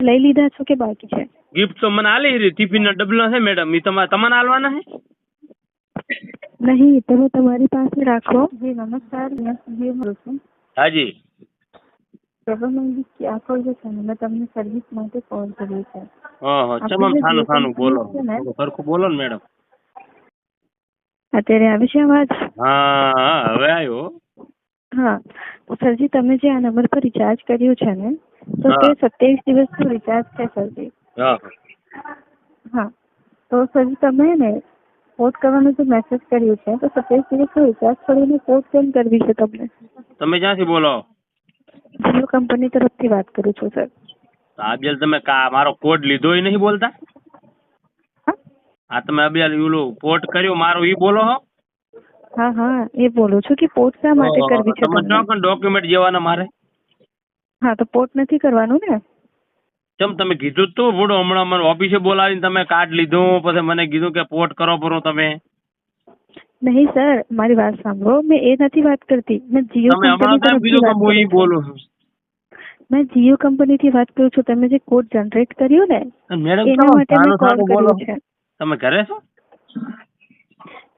લઈ લીધા છો કે બાકી છે? ગિફ્ટ તો મને આલી રહી ટિફિન ના ડબલા છે મેડમ એ તમારે તમને આલવાના છે? નહીં તમે તમારી પાસે રાખો. જી નમસ્કાર જી બોલું છું. હાજી પ્રભામંદી ક્યાં કોલ છે ને મેં તમને સર્વિસ માટે કોલ કર્યો છે. હા હા ચમમ આપણે સાનું જે સાનું બોલો. company છે ને- થોડું સરખું બોલો ને મેડમ અત્યારે આવે છે અવાજ? હા હા હવે આવ્યો. હા સરજી તમે જે આ નંબર પર રિચાર્જ કર્યું છે ને તો તે હા. સત્યાવીસ દિવસનું રિચાર્જ છે સરજી. હા. હા તો સરજી તમે ને પોર્ટ કરવાનો જે મેસેજ કર્યું છે તો સત્યાવીસ દિવસનું રિચાર્જ કરીને પોર્ટ કેમ કરવી છે તમને? તમે ક્યાંથી બોલો? જીઓ કંપની તરફથી વાત કરું છું સર આબેલ તમે કા મારો કોડ લીધો ય નહીં બોલતા? હા? આ તમે અબેલ ઓલું પોર્ટ કર્યો મારો ઈ બોલો હો. હા હા એ બોલું છું કે પોર્ટ શા માટે કરવી છે તમે તમને? ડોક્યુમેન્ટ જેવાના મારે? હા તો પોર્ટ નથી કરવાનું ને? ચમ તમે કીધું તો તું હમણાં મને ઓફિસે બોલાવીને તમે કાર્ડ લીધું પછી મને કીધું કે પોર્ટ કરો પરો તમે. નહીં સર મારી વાત સાંભળો મેં એ નથી વાત કરતી. મેં જીઓ કંપની બોલું છું. મેં જીઓ કંપની થી વાત કરું છું. તમે જે કોડ જનરેટ કર્યો ને મેડમ એના માટે મેં કોલ કર્યો છે. તમે ઘરે છો?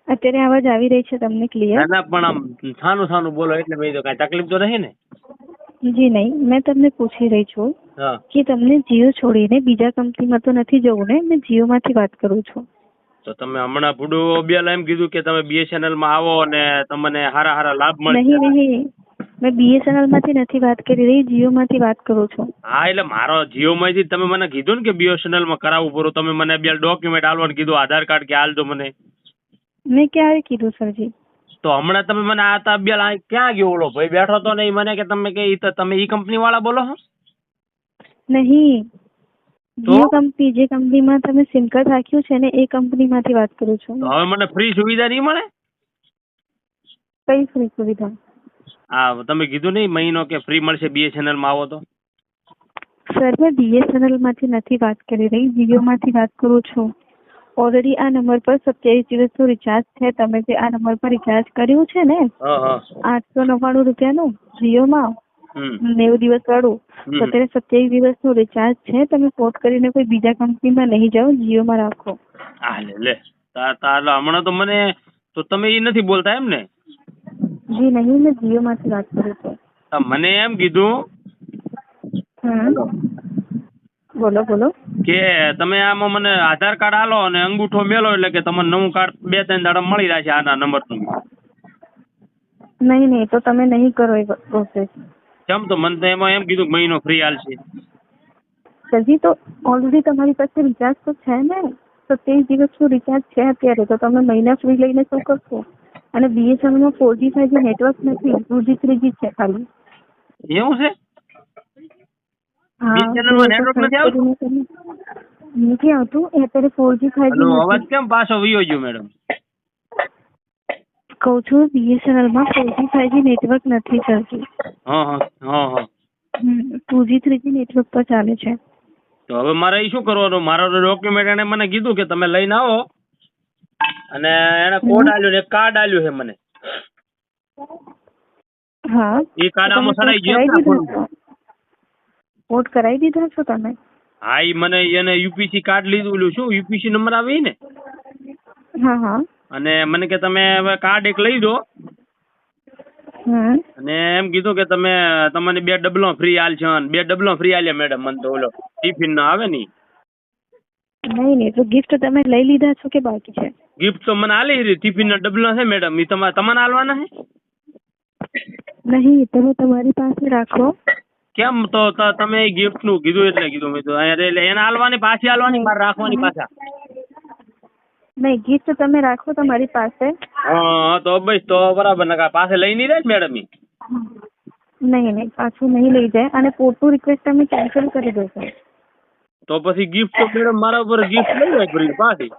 અત્યારે અવાજ આવી રહી છે તમને ક્લિયર ના પણ આમ સાનું સાનું બોલો એટલે મેં તો કાંઈ તકલીફ તો નહીં ને? જી નહીં મેં તમને પૂછી રહી છું કે તમને જીઓ છોડીને બીજા કંપનીમાં તો નથી જવું ને? મેં જીઓમાંથી વાત કરું છું. તો તમે હમણાં ભૂડો ઓબિયાલા એમ કીધું કે તમે બીએસએનએલમાં આવો અને તમને હારા હારા લાભ મળે નહીં નહીં મેં બીએસએનએલમાંથી નથી વાત કરી રહી જીઓ માંથી વાત કરું છું. હા એટલે મારો જીઓ માંથી તમે મને કીધું ને કે બીએસએનએલમાં કરાવવું પડું તમે મને બે ડોક્યુમેન્ટ આલવાનું કીધું આધાર કાર્ડ કે આલજો મને. મેં ક્યારે કીધું સરજી? તો હમણાં તમે મને આ તા આ ક્યાં ગયો ઓલો ભાઈ? બેઠો તો ને ઈ મને કે તમે કે ઈ તો તમે ઈ કંપની વાળા બોલો છો? નહીં. તો? જીઓ કંપની જે કંપનીમાં તમે સિમ કાર્ડ રાખ્યું છે ને એ કંપનીમાંથી વાત કરું છું. તો હવે મને ફ્રી સુવિધા નહીં મળે? કઈ ફ્રી સુવિધા? આ તમે કીધું નહીં મહિનો કે ફ્રી મળશે બીએસએનએલમાં આવો તો. સર મેં બીએસએનએલમાંથી નથી વાત કરી રહી જીઓ માંથી વાત કરું છું. ઓલરેડી આ નંબર પર સત્યાવીસ દિવસનું રિચાર્જ છે. તમે જે આ નંબર પર રિચાર્જ કર્યું છે ને હા હા. આઠસો નવ્વાણું રૂપિયાનું જીઓમાં નેવું દિવસ વાળું તો અત્યારે સત્યાવીસ દિવસનું રિચાર્જ છે. તમે પોર્ટ કરીને કોઈ બીજા કંપનીમાં નહીં જાઓ જીઓમાં રાખો. આ લે હમણાં તો મને તો તમે એ નથી બોલતા એમ ને જી નહીં મેં જીઓમાંથી વાત કરું છું. મને એમ કીધું હમ. બોલો બોલો. કે તમે આમાં મને આધાર કાર્ડ આલો અને અંગૂઠો મેલો એટલે કે તમને નવું કાર્ડ બે ત્રણ દાડા મળી જશે આના નંબરનું. નહીં નહીં તો તમે નહીં કરો એ પ્રોસેસ કેમ તો મને તો એમાં એમ કીધું કે મહિનો ફ્રી આલશે હજી તો ઓલરેડી તમારી પાસે રિચાર્જ તો છે ને? તો તે દિવસનું રિચાર્જ છે અત્યારે? તો તમે મહિના ફ્રી લઈને શું કરશો? અને બીએસએનએલમાં four G five G network નથી ટુ જી થ્રી જી છે ખાલી. એવું છે હા BSNL માં network નથી આવતું? એ અત્યારે ફોર જી ફાઈવ જી અવાજ કેમ પાછો વયો ગયો મેડમ કહું છું બીએસએનએલમાં four G five G network નથી ચાલતું. Two G three G network પર ચાલે છે. તો હવે મારે શું કરવાનું? મારો ડોક્યુમેન્ટ એને મને કીધું કે તમે લઈને આવો. અને એને કોડ આલ્યો ને કાર્ડ આલ્યું છે મને. હા. એ કાર્ડ આમાં સડાઈ ગયો ને કરાવી દીધા છો? તમે? હા ઈ મને એને યુપીસી કાર્ડ લીધું ઓલું શું યુપીસી નંબર આવે ઈ ને? હા હા. અને મને કે તમે હવે કાર્ડ એક લઈ દો. અને એમ કીધું કે તમે તમને બે ડબલો ફ્રી હાલ છે બે ડબલો ફ્રી આલ્યા મેડમ મને તો ઓલો ટિફિન નો આવે ને. નહીં નહીં તો ગિફ્ટ તમે લઈ લીધા છો કે બાકી છે? ગિફ્ટ તો મને આલી રહી ટિફિન ના ડબલો છે મેડમ એ તમારે તમને આલવાના છે? નહીં તમે તમારી પાસે રાખો. કેમ તો તમે ગિફ્ટનું કીધું એટલે કીધું મેં તો. એટલે એને હાલવાની પાછી હાલવાની મારે રાખવાની પાછા. નહીં ગિફ્ટ તમે રાખો તમારી પાસે. હા તો બસ તો બરાબર નકા પાસે લઈ નહીં જાય મેડમ ઈ? નહીં નહીં પાછું નહીં લઈ જાય. અને પોતું રિક્વેસ્ટ તમે કેન્સલ કરી દેશો તો પછી ગિફ્ટ તો મેડમ મારા ઉપર ગિફ્ટ લઈ જાય પાછી?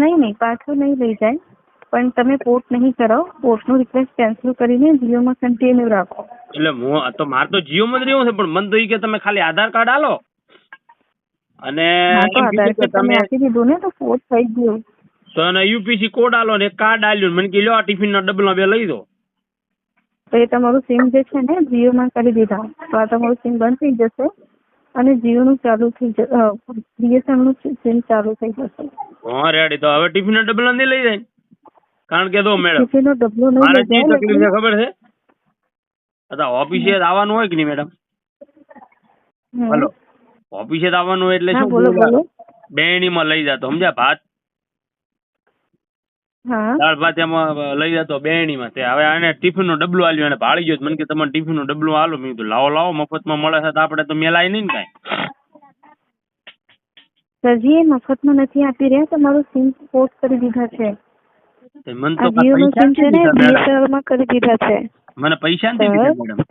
નહીં નહીં પાછું નહીં લઈ જાય. પણ તમે પોર્ટ નહીં પોર્ટ પોર્ટનું રિક્વેસ્ટ કેન્સલ કરીને જીઓમાં કન્ટિન્યુ રાખો. એટલે હું તો મારે તો જીઓ માં જ રહેવું છે પણ મને તો કે તમે ખાલી આધાર કાર્ડ આલો. અને હા તો આધાર કાર્ડ તમે આપી દીધું ને તો પોર્ટ થઈ ગયું. તો એને યુપીસી કોડ આલો ને એક કાર્ડ આલ્યું મને કે લ્યો આ ટિફિન ના ડબલ બે લઈ દો. તો એ તમારું સિમ જે છે ને જીઓમાં કરી દીધા. તો આ તમારું સિમ બંધ થઈ જશે અને જીઓ નું ચાલુ થઈ જશે બીએસએનએલનું સિમ ચાલુ થઈ જશે. હા રેડી તો. હવે ટિફિન ડબલ ડબલો નહીં લઈ જાય? કારણ કે જો મેડમ મારે જાય તકલીફ છે ખબર છે? અચ્છા ઓફિસે આવવાનું હોય કે નહીં મેડમ? હલો ઓફિસે આવવાનું હોય એટલે શું બેણીમાં લઈ જતો સમજ્યા? ભાત? દાળ ભાત એમાં લઈ જતો બેણીમાં તે હવે આને ટિફિન નો ડબલું આલ્યો અને ભાળી ગયો મને કે તમને ટિફિનનું ડબલું આલો. મેં કીધું લાવો લાવો મફતમાં મળે છે તો આપણે તો મેલાય નહીં ને કાંઈ. સરજી એ મફતમાં નથી આપી રહ્યા તમારું સિમ પોર્ટ કરી દીધા છે. મને તો પૈસા છે ને નથી દીધા મેડમ. બીએસએનએલમાં કરી દીધા છે. મને પૈસા નથી દીધા મેડમ.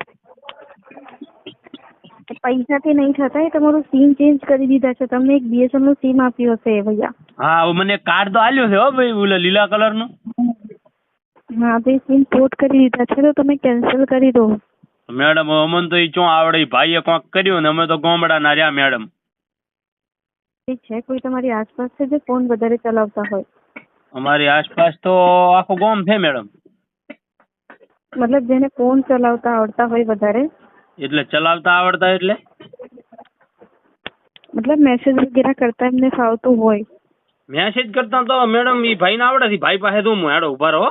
પૈસાથી નહીં થતા એ તમારું સિમ ચેન્જ કરી દીધા છે. તમને એક બીએસએનએલનું સિમ આપ્યું હશે ભૈયા. હા મને કાર્ડ તો આલ્યો છે હો ભાઈ ઓલા લીલા કલરનું હા તો એ સિમ પોર્ટ કરી દીધા છે તો તમે કેન્સલ કરી દો. મેડમ અમને તો ઈ ચો આવડે ભાઈએ કોક કર્યું ને અમે તો ગોમડા ના રહ્યા મેડમ. છે કોઈ તમારી આસપાસ છે જે ફોન વધારે ચલાવતા હોય. અમારી આસપાસ તો આખું ગામ છે મેડમ. મતલબ જેને ફોન ચલાવતા આવડતા હોય વધારે? એટલે ચલાવતા આવડતા એટલે? મતલબ મેસેજ વગેરે કરતા એમને ફાવતું હોય. મેસેજ કરતા તો મેડમ ઈ ભાઈ ને આવડે છે. ભાઈ પાસે તો હું હેડો ઊભા રહો.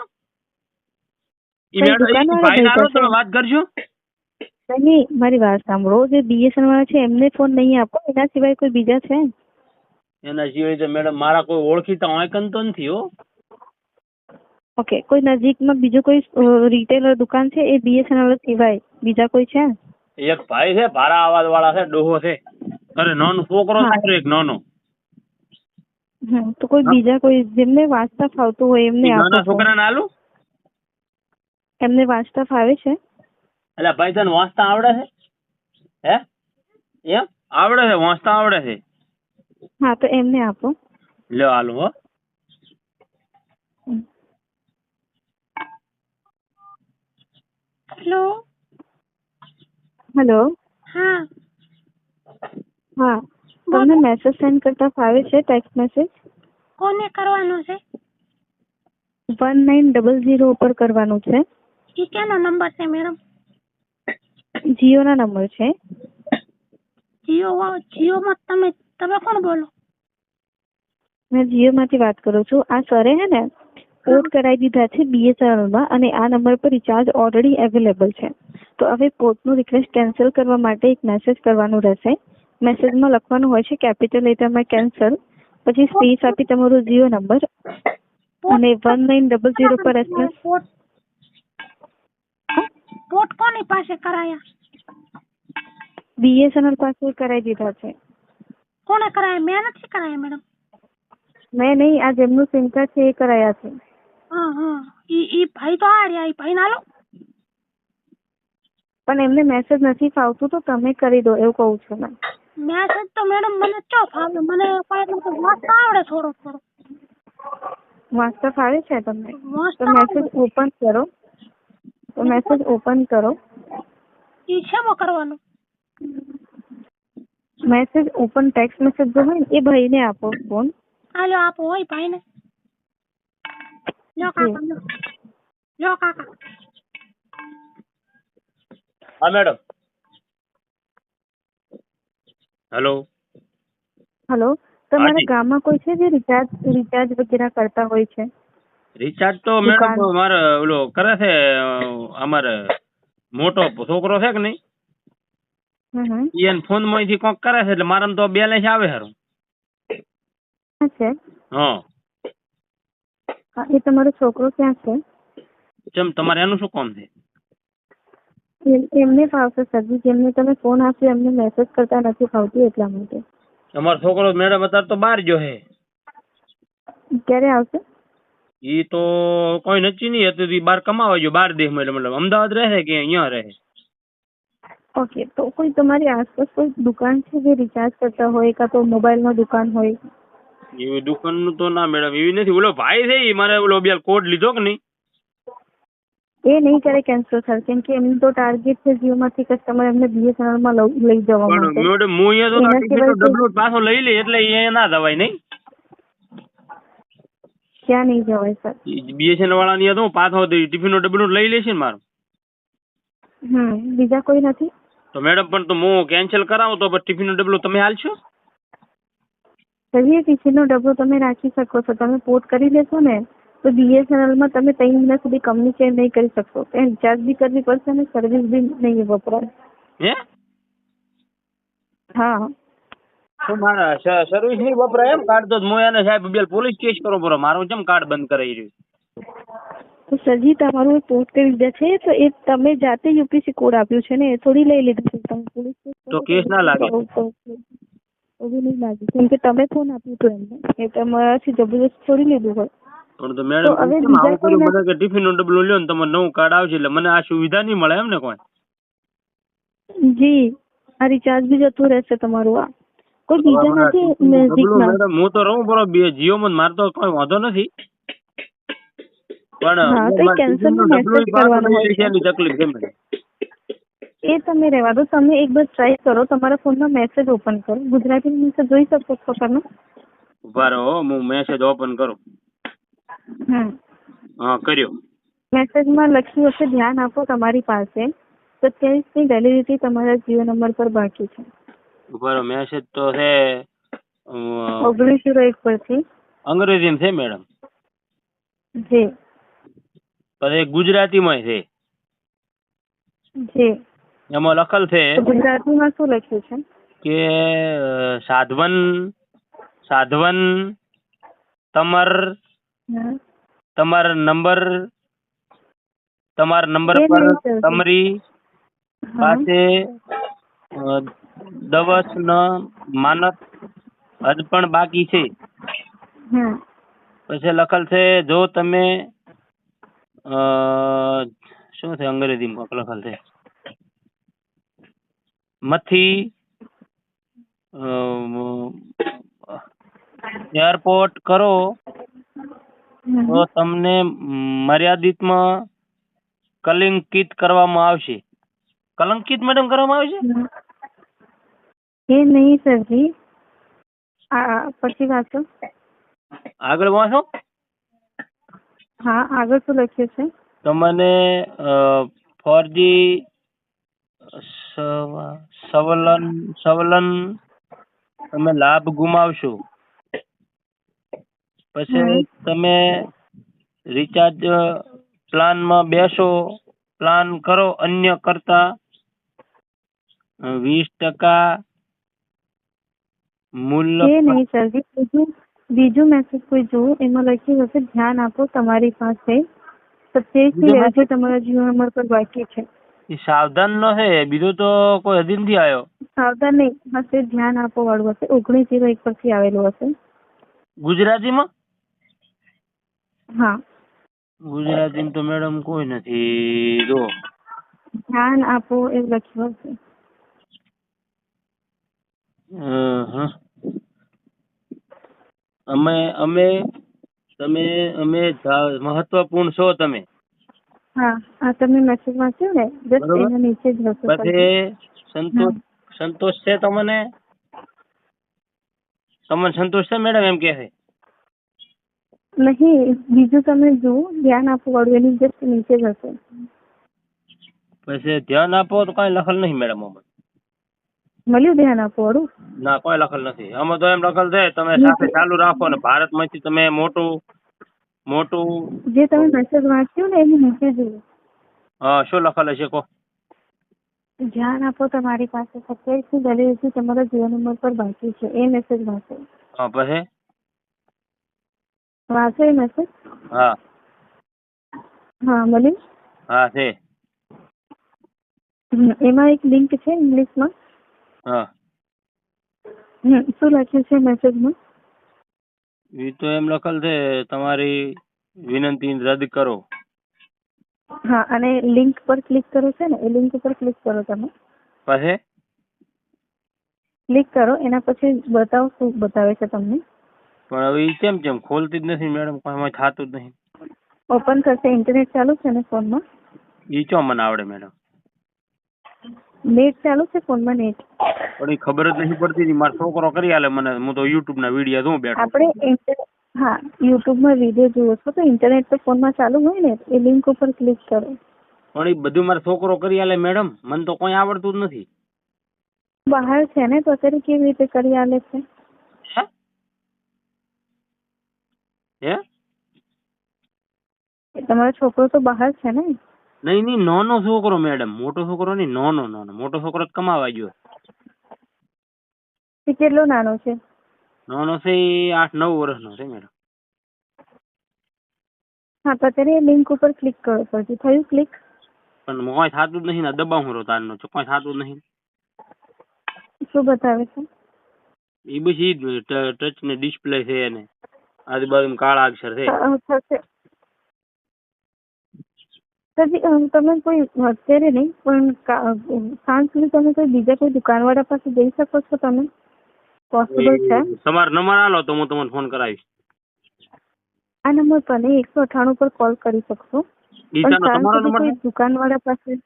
ઈ મેડમ ભાઈ ના તમે વાત કરજો. નહીં મારી વાત સાંભળો. જે બીએસએન વાળા છે એમને ફોન નહીં આપો. એના સિવાય કોઈ બીજા છે? એના સિવાય તો મેડમ મારા કોઈ ઓળખીતા ઓળખન તો નથી હો. ઓકે કોઈ નજીકમાં બીજું કોઈ રિટેલર દુકાન છે એ બીએસએનએલ સિવાય? બીજા કોઈ છે? એક ભાઈ છે ભારા અવાજ વાળા છે ડોહો છે. અરે નાનો છોકરો છે એક નાનો. તો કોઈ બીજા કોઈ જેમને વાંચતા ફાવતું હોય એમને નાના ફોન. છોકરાને આલું? એમને વાંચતા ફાવે છે? એટલે ભાઈ તને વાંચતા આવડે છે? હે? એમ? આવડે છે વાંચતા આવડે છે. હા તો એમને આપો. લ્યો હાલો હો. હેલો. હેલો. હા. હા તમને મેસેજ સેન્ડ કરતા ફાવે છે ટેક્સ્ટ મેસેજ કોને કરવાનો છે? વન નાઇન ડબલ ઝીરો ઉપર કરવાનું છે. એ ક્યાંનો નંબર છે મેડમ? જીઓના નંબર છે. જીઓ જીઓમાં તમે તમે કોણ બોલો? મેં જીઓમાંથી વાત કરું છું. આ સરે હે ને પોર્ટ કરાવી દીધા છે બીએસએનએલમાં અને આ નંબર પર રિચાર્જ ઓલરેડી અવેલેબલ છે. તો હવે પોર્ટનું રિક્વેસ્ટ કેન્સલ કરવા માટે એક મેસેજ કરવાનું રહેશે. મેસેજમાં લખવાનું હોય છે કેપિટલ લેટરમાં કેન્સલ પછી સ્પેસ આપી તમારો જીઓ નંબર અને વન નાઇન ડબલ ઝીરો પર એસએમએસ પોર્ટ કોની પાસે કરાયા? બીએસએનએલ પાસે કરાવી દીધા છે. કોને કરાયા? મેં નથી કરાયા મેડમ. મેં નહીં આ જેમનું સિમ કાર્ડ છે એ કરાયા છે. હા હા. ઈ ઈ ભાઈ તો આ રહ્યા ઈ ભાઈ ના લો પણ એમને મેસેજ નથી ફાવતું તો તમે કરી દો એવું કહું છું મેં મેસેજ તો મેડમ મને ચો ફાવે? મને કોઈ તો વાંચતા આવડે થોડો થોડો વાંચતા ફાવે છે તમને? તો મેસેજ ઓપન કરો. તો મેસેજ ઓપન કરો. ઈ શેમાં કરવાનું? મેસેજ ઓપન ટેક્સ્ટ મેસેજ જો હોય ને એ ભાઈને આપો ફોન હાલો આપો હોય ભાઈને લો કાકા લો કાકા હા મેડમ હેલો હેલો તમારા ગામમાં કોઈ છે જે રિચાર્જ રિચાર્જ વગેરે કરતા હોય છે રિચાર્જ તો. મેડમ મારે ઓલો કરે છે અમારે મોટો છોકરો છે કે નહીં હમ. હમ. ઈ એને ફોનમાંથી કોક કરે છે એટલે મારામાં તો બેલેન્સ આવે હારું. છે હા. હા, એ તમારો છોકરો ક્યાં છે? ચમ તમારે એનું શું કામ છે? એમને ફાવશે સરજી જેમને તમે ફોન આપ્યો એમને મેસેજ કરતા નથી ફાવતી એટલા માટે. અમારો છોકરો મેડમ અત્યારે તો બહાર ગયો હે ક્યારે આવશે? ઈ તો કોઈ નક્કી નહીં હતું ઈ બહાર કમાવા ગયો બહાર દેશમાં એટલે મતલબ અમદાવાદ રહે કે અહીંયા રહે? ઓકે તો કોઈ તમારી આસપાસ કોઈ દુકાન છે જે રિચાર્જ કરતા હોય કાં તો મોબાઈલનો દુકાન હોય? એવી દુકાનનું તો ના મેડમ એવી નથી. ઓલો ભાઈ છે ઈ મારે ઓલો બે કોડ લીધો કે નહીં? એ નહીં કરે કેન્સલ સર કેમ કે એમનું તો ટાર્ગેટ છે જીઓમાંથી કસ્ટમર એમને બીએસએનએલમાં લઈ જવા પણ મેડમ હું અહીંયા તો ડબલ પાછો લઈ લે એટલે અહીંયા ના જવાય નહીં. ક્યાં નહીં જવાય સર? બીએસએનએલ વાળાની તો હું પાછો ટિફિનનો ડબલું લઈ લેશે ને મારું. હમ બીજા કોઈ નથી? તો મેડમ પણ તો હું કેન્સલ કરાવું તો ટિફિનનો ડબલો તમે હાલશો? ચલીએ ટિફિનનો ડબ્બો તમે રાખી શકો છો. તમે પોર્ટ કરી લેશો ને તો બીએસએનએલમાં તમે ત્રણ મહિના સુધી કમ્યુનિકેટ નહીં કરી શકશો. એમ રિચાર્જ બી કરવી પડશે અને સર્વિસ બી નહીં વપરાય. હે? હા. તો મારા સર્વિસ નહીં વપરાય એમ? કાર્ડ તો હું એને સાહેબ બેલ પોલીસ કેસ કરો બરો મારું કેમ કાર્ડ બંધ કરાવી રહ્યું તો સરજી તમારું પોતે પોર્ટ છે તો એ તમે જાતે યુપીસી કોડ આપ્યું છે ને એ થોડી લઈ લીધું છે. તમે પોલીસ તો કેસ ના લાગે. બી નહીં લાગે. કેમ કે તમે ફોન આપ્યું તો એમને. એ તમારાથી જબરદસ્ત છોડી લીધું હોય. પણ તો મેડમ હવે બીજા કોઈ મને કે ટિફિનનો ડબલો લ્યો ને તમારે નવું કાર્ડ આવશે એટલે મને આ સુવિધા નહીં મળે એમ ને કોઈ? જી આ રિચાર્જ બી જતું રહેશે તમારું આ કોઈ બીજા નથી નજીકમાં હું તો રહું બરો બે જીઓ માં મારતો કોઈ વાંધો નથી. પણ તકલીફ છે મને. એ તમે રહેવા દો તમે એક બસ ટ્રાય કરો. તમારા ફોનમાં મેસેજ ઓપન કરો. ગુજરાતી મેસેજ જોઈ શકો છો તમે? ઊભા હું મેસેજ ઓપન કરું. હમ. હા કર્યો. મેસેજમાં લખ્યું હશે ધ્યાન આપો તમારી પાસે. સત્યાવીસની વેલિડિટી તમારા જીઓ નંબર પર બાકી છે. ઊભા મેસેજ તો છે ઓગણીસ જીરો એક પરથી. અંગ્રેજીમાં છે મેડમ જી. પછી ગુજરાતીમાં છે જી એમાં લખેલ છે તો ગુજરાતીમાં શું લખ્યું છે કે સાધવન સાધવન તમાર હમ. તમાર નંબર તમાર નંબર એ પર ચાલતું. તમારી હા. પાસે અ, દવસ ન માનત હજ પણ બાકી છે હમ પછી લખેલ છે જો તમે શું છે અંગ્રેજીમાં? લખેલ છે મથી એરપોર્ટ કરો તો તમને મર્યાદિતમાં કલંકિત કરવામાં આવશે. કલંકિત મેડમ કરવામાં આવશે. એ નહીં સરજી આ પછી વાંચો આગળ વાંચો. હા આગળ શું લખ્યું છે? તમને ફોરજી સવલન સવલન તમે લાભ ગુમાવશો. પછી તમે રિચાર્જ પ્લાનમાં બેસો પ્લાન કરો અન્ય કરતા. વીસ ટકા મૂલ્ય નહીં સરજી બીજું મેસેજ કોઈ જુઓ એમાં લખ્યું હશે ધ્યાન આપો તમારી પાસે. સત્યાવીસ બીજો તમારા જીઓ નંબર પર બાકી છે. એ સાવધાન નો છે બીજો તો કોઈ હજી નથી આવ્યો સાવધાન નહીં હશે ધ્યાન આપો વાળું હશે. ઓગણીસ જીરો એક પરથી આવેલું હશે. ગુજરાતીમાં? હા. ગુજરાતીમાં તો મેડમ કોઈ નથી જો. ધ્યાન આપો એ લખ્યું હશે. અહં. અમે અમે તમે અમે મહત્વપૂર્ણ છો તમે. હા આ તમે મેસેજ વાંચ્યો ને એના નીચે જ હશે પછી સંતોષ સંતોષ છે તમને? તમને સંતોષ છે મેડમ એમ કે છે? નહીં બીજું તમે જુઓ ધ્યાન આપો વાળું એની જસ્ટ નીચે જ હશે. પછી ધ્યાન આપો તો કઈ લખેલ નહીં મેડમ આમાં મળ્યું ધ્યાન આપો વાળું ના કોઈ લખેલ નથી. અમે તો એમ લખેલ છે તમે સાથે ચાલુ રાખો ને ભારતમાંથી તમે મોટું મોટું જે તમે મેસેજ વાંચ્યો ને એની મેસેજ હા શું લખેલ છે કો? ધ્યાન આપો તમારી પાસે સત્યાવીસમી દલીલ છે તમારા જીવન ઉંમર પર બાકી છે. એ મેસેજ વાંચો. હા પછી? વાંચો એ મેસેજ હા. હા મળી હા છે. એમાં એક લિંક છે ઇંગ્લિશમાં હા. શું લખ્યું છે મેસેજમાં? એ તો એમ લખેલ છે તમારી વિનંતી રદ કરો. હા અને લિંક પર ક્લિક કરો છે ને એ લિંક ઉપર ક્લિક કરો તમે. પછી ક્લિક કરો એના પછી બતાવો શું બતાવે છે તમને. પણ હવે ઈ કેમ કેમ ખોલતી જ નથી મેડમ કોઈ થતું જ નહીં ઓપન કરશે ઇન્ટરનેટ ચાલુ છે ને ફોનમાં? ઈ ચો મને આવડે મેડમ. નેટ ચાલુ છે ફોનમાં નેટ? પણ ઈ ખબર જ નથી પડતી ઈ મારો છોકરો કરી આલે મને. હું તો યુટ્યુબ ના વીડિયો જોઉં બેઠો આપણે ઇન્ટર હા યુટ્યુબમાં વીડિયો જુઓ છો તો ઇન્ટરનેટ તો ફોનમાં ચાલુ હોય ને એ લિંક ઉપર ક્લિક કરો. પણ ઈ બધું મારો છોકરો કરી આલે મેડમ મને તો કોઈ આવડતું જ નથી. બહાર છે ને તો અત્યારે કેવી રીતે કરી આલે છે? હે? હે? એ તમારો છોકરો તો બહાર છે ને? નહીં નહીં નાનો છોકરો મેડમ મોટો છોકરો નહીં નાનો નાનો. મોટો છોકરો જ કમાવા ગયો તે કેટલો નાનો છે? નાનો છે એ આઠ નવ વર્ષનો છે મેડમ. હા તો અત્યારે લિંક ઉપર ક્લિક કરો પછી. થયું ક્લિક પણ કોઈ થતું જ નહીં ને દબાવું રહો તારનો. તો કોઈ થતું જ નહીં શું બતાવે છે? એ બસ ઈ જ ટચ ને ડિસ્પ્લે છે અને આજુબાજુમાં કાળા અક્ષર છે. અ, થશે. પછી અ, તમે કોઈ અત્યારે નહીં પણ કા- સાંજ સુધી તમે કોઈ બીજા કોઈ દુકાનવાળા પાસે જઈ શકો છો તમે? પોસિબલ છે? તમારો નંબર આલો તો હું તમને ફોન કરાવીશ. આ નંબર પર નહીં એકસો અઠાણું પર કોલ કરી શકશો. તમારો નંબર કોઈ દુકાનવાળા પાસે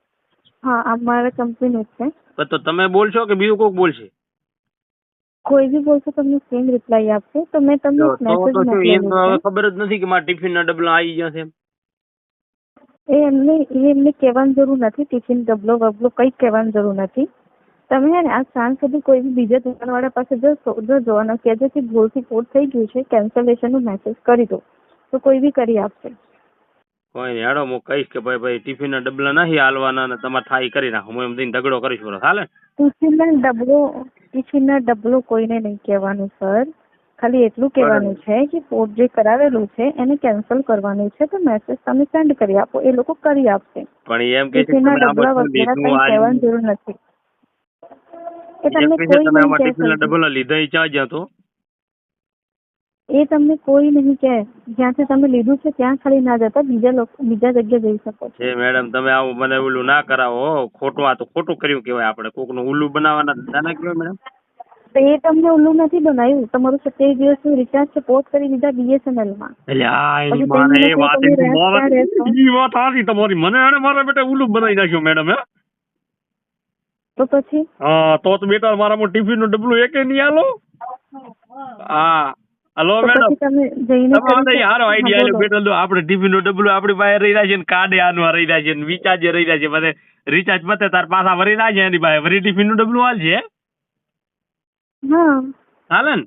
હા આ મારા કંપનીનો જ છે. તો તમે બોલશો કે બીજું કોઈક બોલશે? કોઈ બી બોલશો તમને સેમ રિપ્લાય આપશે. તો મેં તમને એક મેસેજ મોકલ્યો ખબર જ નથી કે મારા ટિફિન ના ડબલા આવી ગયા છે છે એ એમને એ એમને કહેવાની જરૂર નથી. ટિફિન ડબલો વબલો કંઈ કહેવાની જરૂર નથી. તમે હે ને આ સાંજ સુધી કોઈ બી બીજા દુકાનવાળા પાસે જશો જજો અને કહેજો કે ભૂલથી પોર્ટ થઈ ગયું છે કેન્સલેશનનો મેસેજ કરી દો. તો કોઈ બી કરી આપશે. કોઈ નહીં હેડો હું કહીશ કે ભાઈ ભાઈ ટિફિન ના ડબલા નહીં હાલવાના ને તમારે થાય કરી નાખો. હું એમ દઈને ઝઘડો કરીશ બરો હાલે? ટિફિનનો ડબલો ટિફિનનો ડબલો કોઈને નહીં કહેવાનું સર. ખાલી એટલું કહેવાનું છે કે પોર્ટ જે કરાવેલું છે એને કેન્સલ કરવાનું છે તો મેસેજ તમે સેન્ડ કરી આપો એ લોકો કરી આપશે. પણ એમ કે ટિફિનના ડબલા વગેરે કંઈ કહેવાની જરૂર નથી. એ તમને કોઈ તમે નહીં આમાં કહે ટિફિન ના સર. ડબલા લીધા ઈ ક્યાં જ્યાં તો? એ તમને કોઈ નહીં કહે. જ્યાંથી તમે લીધું છે ત્યાં ખાલી ના જતા બીજા લોકો બીજા જગ્યાએ જઈ શકો છો. મેડમ તમે આવું મને ઓલું ના કરાવો ખોટું આ તો ખોટું કર્યું કહેવાય આપણે. કોકનું ઉલ્લુ બનાવવાના ધંધા ના કહેવાય મેડમ. તો એ તમને ઓલું નથી બનાવ્યું? તમારું સત્યાવીસ દિવસનું રિચાર્જ છે પોસ્ટ કરી દીધા બીએસએનએલમાં. તમારી. મને મારા બેટા ઉલ્લુ બનાવી નાખ્યું મેડમ હે? તો પછી? હા તો તો બેટા મારામાં ટિફિનનું ડબલું એકે નહીં આલો. હા હલો મેડમ. તમે જઈને હારો આઈડિયા આલ્યો બેટા લો આપણે ટિફિનનું ડબલું આપણી પાસે રહી રહ્યા છે ને કાર્ડે આનું રહી રહ્યા છે ને રિચાર્જ રહી રહ્યા છે. મને રિચાર્જ મતે તાર પાછા વરી ના છે એની પાસે. વરી ટિફિનનું ડબલું હાલ છે હા. હાલે ને?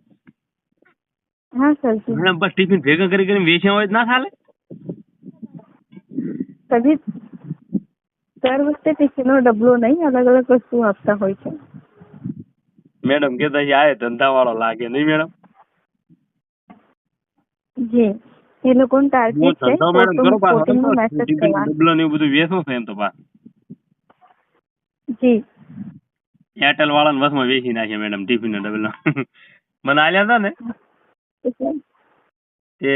હા સર મેડમ બસ ટિફિન ભેગા કરી કરીને વેચ્યા હોય ના ચાલે? કદી દર વખતે ટિફિનનો ડબલો નહીં અલગ અલગ વસ્તુ આપતા હોય છે. મેડમ કેતા છે આ ધંધા વાળો લાગે નહીં મેડમ? જી એ લોકોનું ટાર્ગેટ છે કોટિંગનો મેસેજ ડબલો ને એવું બધું વેચવું છે એમ તો પા જી. એરટેલ વાળાને વસમાં વેચી નાખ્યા મેડમ ટિફિન ના ડબલો. મને આલ્યા હતા ને? તે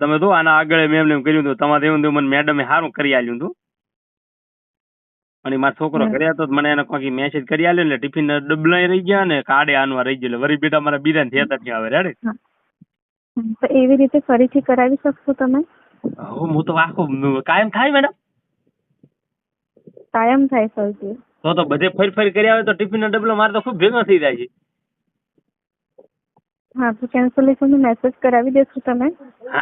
તમે તો આના આગળ મેમ એમ કર્યું હતું તમારે એવું મને મેડમે સારું કરી આલ્યું હતું. અને મારો છોકરો. ઘરે હતો મને એને કોઈ મેસેજ કરી આલ્યો એટલે ટિફિન ના ડબલા રહી ગયા ને કાડે આનવા રહી ગયો વરી બેટા મારા બીજા થયા છે હવે રેડી તો એવી રીતે ફરીથી કરાવી શકશો તમે? હું હું તો આખો કાયમ થાય મેડમ. કાયમ થાય સરજી તો તો બધે ફરી ફરી કર્યા હોય તો ટિફિન ડબલો મારે તો ખૂબ ભેગો થઈ જાય છે. હા તો કેન્સલેશનનો મેસેજ કરાવી દેશો તમે.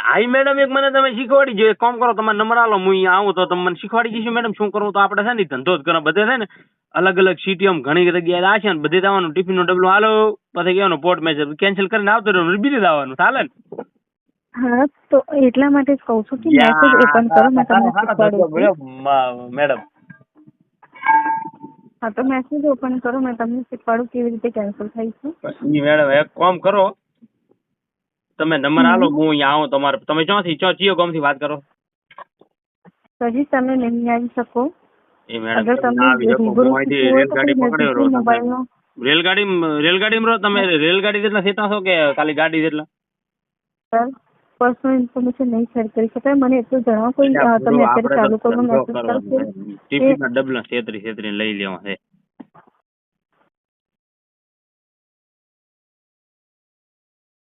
આઈ મેડમ એક મને તમે શીખવાડી જો એક કામ કરો તમારો નંબર આલો હું અહીંયા આવું તો તમે મને શીખવાડી જઈશું મેડમ શું કરવું તો આપણે છે ને ધંધો જ કરો બધે છે ને અલગ અલગ સિટીઓમાં ઘણી જગ્યાએ આ છે ને બધે જવાનું ટિફિન નો ડબલો હાલો પછી કહેવાનું પોર્ટ મેસેજ કેન્સલ કરીને આવતો રહ્યો બીજું આવવાનું ચાલે ને? હા તો એટલા માટે જ કહું છું કે મેસેજ ઓપન કરો મેં તમને શીખવાડું મેડમ હા તો મેસેજ ઓપન કરો મેં તમને શીખવાડું કેવી રીતે કેન્સલ થાય છે. મેડમ એક કામ કરો તમે નંબર આલો હું અહીંયા આવું તમારે. તમે ચોથી ચો ચિયો ગામથી વાત કરો. હજી તમે નહીં આવી શકો. એ અગર મેડમ તમે તમને ના આવી શકો. રૂબરૂ હું અહીંથી શીખવું હોય તો રેલગાડી પકડ્યો કોઈ રહો નજીકની મોબાઈલનો. રેલગાડી રેલગાડીમાં રહો તમે રેલગાડી જેટલા સેટા છો કે ખાલી ગાડી જેટલા? સર પર્સનલ ઇન્ફોર્મેશન નહીં શેર કરી શકાય. મને એટલું જણાવો કોઈ અ, તમે અત્યારે ચાલુ કરો મેસેજ કરશો. ટિફિન ના ડબલા છેતરી છેતરી લઈ લેવા છે.